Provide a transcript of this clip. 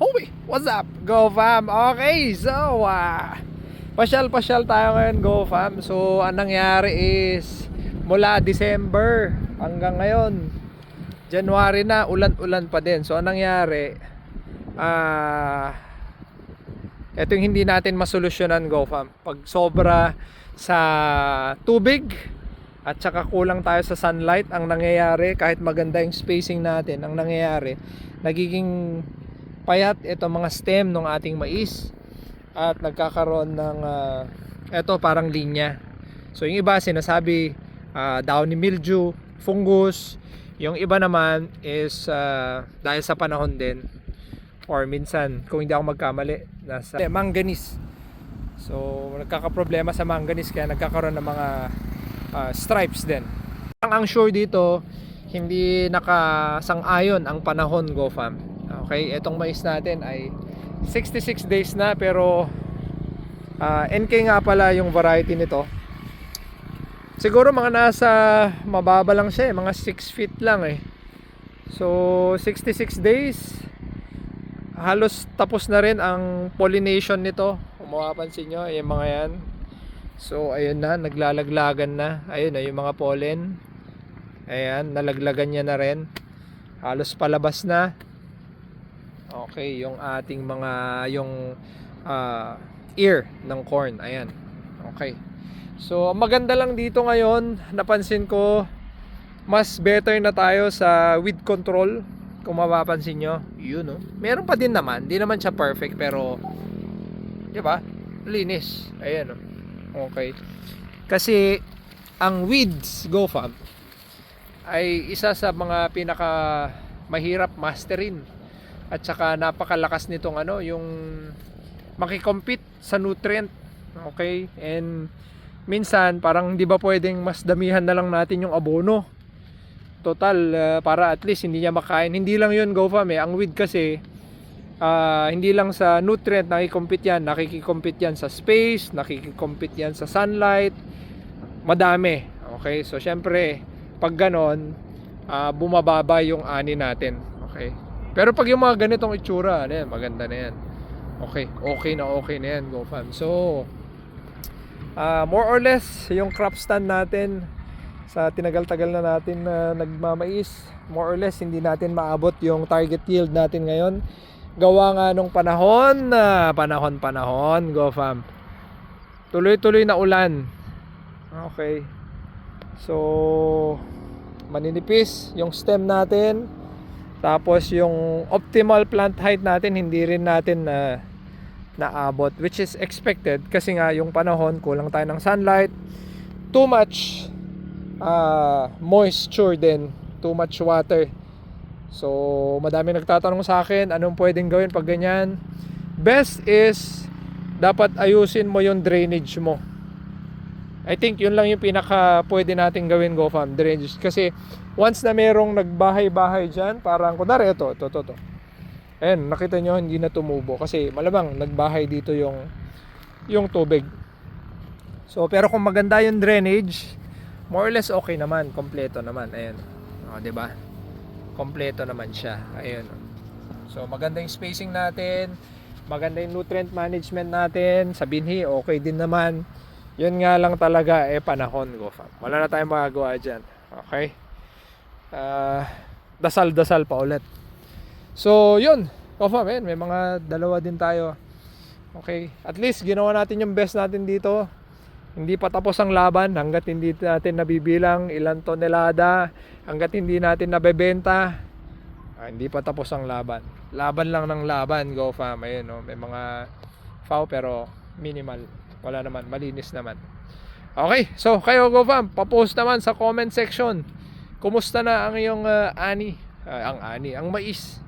Hoy, what's up? Go fam. Okay, so ah pasyal-pasyal tayo ngayon Go fam. So anong nangyari is mula December hanggang ngayon January na ulan-ulan pa din. So anong nangyari ah ito yung hindi natin masolusyonan Go fam. Pag sobra sa tubig at saka kulang tayo sa sunlight ang nangyayari kahit maganda yung spacing natin ang nangyayari nagiging payat ito mga stem ng ating mais at nagkakaroon ng uh, ito parang linya. So yung iba sinasabi uh, downy mildew fungus. Yung iba naman is uh, dahil sa panahon din or minsan kung hindi ako magkamali nasa manganese. So nagkakaproblema sa manganese kaya nagkakaroon ng mga uh, stripes din. Ang ang sure dito hindi nakasang-ayon ang panahon go fam Okay, etong mais natin ay 66 days na pero uh, NK nga pala yung variety nito. Siguro mga nasa mababa lang siya eh, mga 6 feet lang eh. So 66 days halos tapos na rin ang pollination nito. Kung mapapansin nyo, yung mga yan. So ayun na, naglalaglagan na. Ayun na yung mga pollen. Ayan, nalaglagan niya na rin. Halos palabas na. Okay, yung ating mga yung uh, ear ng corn. Ayan. Okay. So, maganda lang dito ngayon, napansin ko mas better na tayo sa weed control. Kung mapapansin nyo, yun no. Meron pa din naman, di naman siya perfect pero 'di ba? Linis. Ayan no. Okay. Kasi ang weeds go farm ay isa sa mga pinaka mahirap masterin at saka napakalakas nitong ano yung makikompete sa nutrient. Okay? And minsan parang hindi ba pwedeng mas damihan na lang natin yung abono? Total uh, para at least hindi niya makain. Hindi lang yun go fam eh. Ang weed kasi uh, hindi lang sa nutrient nakikompete yan nakikikompete yan sa space nakikikompete yan sa sunlight. Madami okay? So syempre pag ganon uh, bumababa yung ani natin okay pero pag yung mga ganitong itsura, ano yan, maganda na yan. Okay, okay na okay na yan, go fam. So, uh, more or less, yung crop stand natin sa tinagal-tagal na natin na uh, nagmamais, more or less, hindi natin maabot yung target yield natin ngayon. Gawa nga nung panahon na uh, panahon-panahon, go fam. Tuloy-tuloy na ulan. Okay. So, maninipis yung stem natin tapos yung optimal plant height natin hindi rin natin na naabot which is expected kasi nga yung panahon kulang tayo ng sunlight, too much uh, moisture din, too much water. So madami nagtatanong sa akin anong pwedeng gawin pag ganyan. Best is dapat ayusin mo yung drainage mo. I think yun lang yung pinaka pwede natin gawin go farm drainage kasi once na merong nagbahay-bahay dyan, parang kunwari ito, ito, ito, ito. Ayan, nakita nyo hindi na tumubo kasi malamang nagbahay dito yung yung tubig. So, pero kung maganda yung drainage, more or less okay naman, kompleto naman. Ayan. Oh, 'di ba? Kompleto naman siya. Ayun. So, maganda yung spacing natin, maganda yung nutrient management natin, sa binhi okay din naman. Yun nga lang talaga eh panahon go fam. Wala na tayong magagawa diyan. Okay? uh, dasal-dasal pa ulit. So, yun. Kofa, man, may mga dalawa din tayo. Okay, at least ginawa natin yung best natin dito. Hindi pa tapos ang laban hanggat hindi natin nabibilang ilang tonelada, hanggat hindi natin nabebenta. Ah, hindi pa tapos ang laban. Laban lang ng laban, go fam. Ayun, no? may mga foul pero minimal. Wala naman, malinis naman. Okay, so kayo go fam, pa-post naman sa comment section Kumusta na ang iyong uh, ani? Uh, ang ani, ang mais.